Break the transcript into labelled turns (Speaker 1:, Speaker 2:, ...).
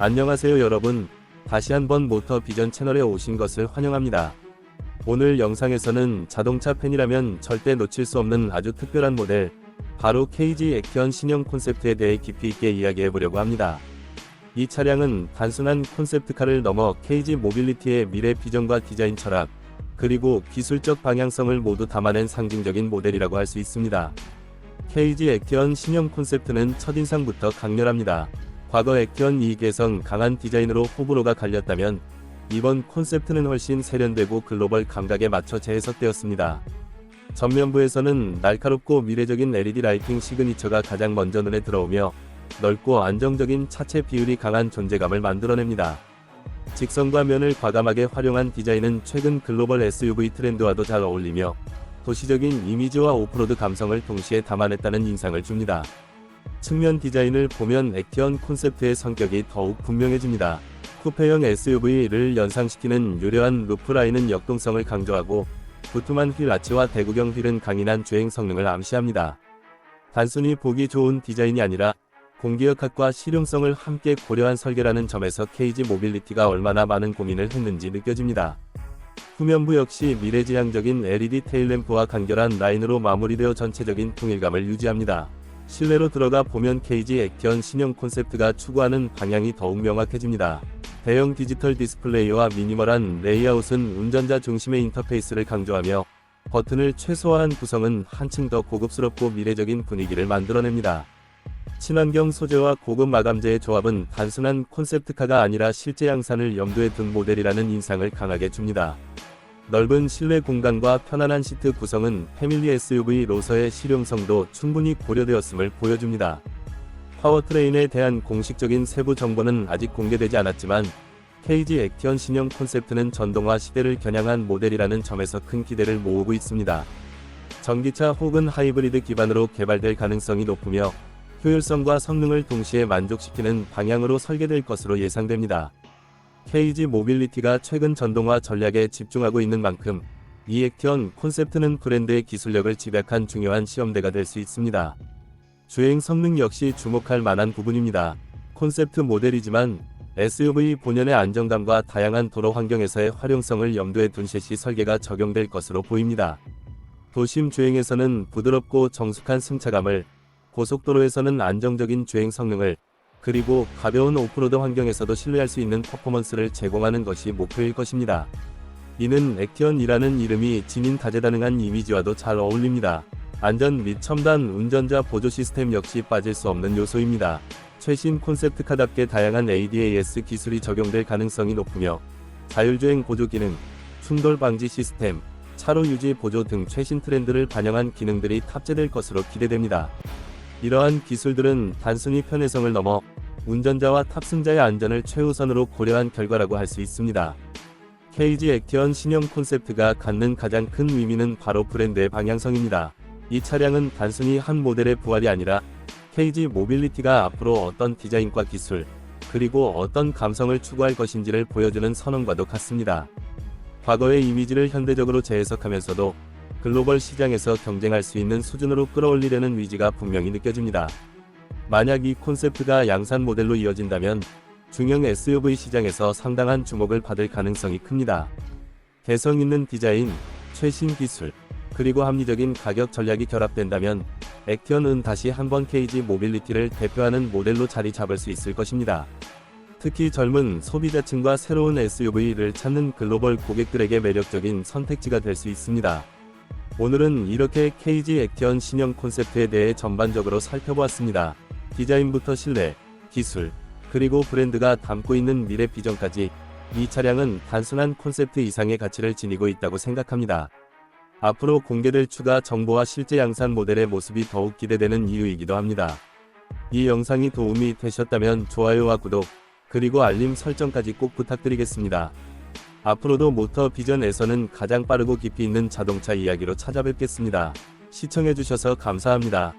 Speaker 1: 안녕하세요 여러분. 다시 한번 모터 비전 채널에 오신 것을 환영합니다. 오늘 영상에서는 자동차 팬이라면 절대 놓칠 수 없는 아주 특별한 모델, 바로 KG 액티언 신형 콘셉트에 대해 깊이 있게 이야기해 보려고 합니다. 이 차량은 단순한 콘셉트카를 넘어 KG 모빌리티의 미래 비전과 디자인 철학, 그리고 기술적 방향성을 모두 담아낸 상징적인 모델이라고 할 수 있습니다. KG 액티언 신형 콘셉트는 첫인상부터 강렬합니다. 과거 액티언 2개성 강한 디자인으로 호불호가 갈렸다면 이번 콘셉트는 훨씬 세련되고 글로벌 감각에 맞춰 재해석되었습니다. 전면부에서는 날카롭고 미래적인 LED 라이팅 시그니처가 가장 먼저 눈에 들어오며 넓고 안정적인 차체 비율이 강한 존재감을 만들어냅니다. 직선과 면을 과감하게 활용한 디자인은 최근 글로벌 SUV 트렌드와도 잘 어울리며 도시적인 이미지와 오프로드 감성을 동시에 담아냈다는 인상을 줍니다. 측면 디자인을 보면 액티언 콘셉트의 성격이 더욱 분명해집니다. 쿠페형 SUV를 연상시키는 유려한 루프라인은 역동성을 강조하고 두툼한 휠 아치와 대구경 휠은 강인한 주행 성능을 암시합니다. 단순히 보기 좋은 디자인이 아니라 공기역학과 실용성을 함께 고려한 설계라는 점에서 KG 모빌리티가 얼마나 많은 고민을 했는지 느껴집니다. 후면부 역시 미래지향적인 LED 테일램프와 간결한 라인으로 마무리되어 전체적인 통일감을 유지합니다. 실내로 들어가 보면 KG 액티언 신형 콘셉트가 추구하는 방향이 더욱 명확해집니다. 대형 디지털 디스플레이와 미니멀한 레이아웃은 운전자 중심의 인터페이스를 강조하며 버튼을 최소화한 구성은 한층 더 고급스럽고 미래적인 분위기를 만들어냅니다. 친환경 소재와 고급 마감재의 조합은 단순한 콘셉트카가 아니라 실제 양산을 염두에 둔 모델이라는 인상을 강하게 줍니다. 넓은 실내 공간과 편안한 시트 구성은 패밀리 SUV로서의 실용성도 충분히 고려되었음을 보여줍니다. 파워트레인에 대한 공식적인 세부 정보는 아직 공개되지 않았지만 KG 액티언 신형 콘셉트는 전동화 시대를 겨냥한 모델이라는 점에서 큰 기대를 모으고 있습니다. 전기차 혹은 하이브리드 기반으로 개발될 가능성이 높으며 효율성과 성능을 동시에 만족시키는 방향으로 설계될 것으로 예상됩니다. KG 모빌리티가 최근 전동화 전략에 집중하고 있는 만큼 이 액티언 콘셉트는 브랜드의 기술력을 집약한 중요한 시험대가 될 수 있습니다. 주행 성능 역시 주목할 만한 부분입니다. 콘셉트 모델이지만 SUV 본연의 안정감과 다양한 도로 환경에서의 활용성을 염두에 둔 셋이 설계가 적용될 것으로 보입니다. 도심 주행에서는 부드럽고 정숙한 승차감을, 고속도로에서는 안정적인 주행 성능을, 그리고 가벼운 오프로드 환경에서도 신뢰할 수 있는 퍼포먼스를 제공하는 것이 목표일 것입니다. 이는 액티언이라는 이름이 지닌 다재다능한 이미지와도 잘 어울립니다. 안전 및 첨단 운전자 보조 시스템 역시 빠질 수 없는 요소입니다. 최신 콘셉트카답게 다양한 ADAS 기술이 적용될 가능성이 높으며 자율주행 보조 기능, 충돌 방지 시스템, 차로 유지 보조 등 최신 트렌드를 반영한 기능들이 탑재될 것으로 기대됩니다. 이러한 기술들은 단순히 편의성을 넘어 운전자와 탑승자의 안전을 최우선으로 고려한 결과라고 할 수 있습니다. KG 액티언 신형 콘셉트가 갖는 가장 큰 의미는 바로 브랜드의 방향성입니다. 이 차량은 단순히 한 모델의 부활이 아니라 KG 모빌리티가 앞으로 어떤 디자인과 기술, 그리고 어떤 감성을 추구할 것인지를 보여주는 선언과도 같습니다. 과거의 이미지를 현대적으로 재해석하면서도 글로벌 시장에서 경쟁할 수 있는 수준으로 끌어올리려는 위지가 분명히 느껴집니다. 만약 이 콘셉트가 양산 모델로 이어진다면 중형 SUV 시장에서 상당한 주목을 받을 가능성이 큽니다. 개성 있는 디자인, 최신 기술, 그리고 합리적인 가격 전략이 결합된다면 액티언은 다시 한번 KG 모빌리티를 대표하는 모델로 자리 잡을 수 있을 것입니다. 특히 젊은 소비자층과 새로운 SUV를 찾는 글로벌 고객들에게 매력적인 선택지가 될 수 있습니다. 오늘은 이렇게 KG 액티언 신형 콘셉트에 대해 전반적으로 살펴보았습니다. 디자인부터 실내, 기술, 그리고 브랜드가 담고 있는 미래 비전까지 이 차량은 단순한 콘셉트 이상의 가치를 지니고 있다고 생각합니다. 앞으로 공개될 추가 정보와 실제 양산 모델의 모습이 더욱 기대되는 이유이기도 합니다. 이 영상이 도움이 되셨다면 좋아요와 구독, 그리고 알림 설정까지 꼭 부탁드리겠습니다. 앞으로도 모터 비전에서는 가장 빠르고 깊이 있는 자동차 이야기로 찾아뵙겠습니다. 시청해주셔서 감사합니다.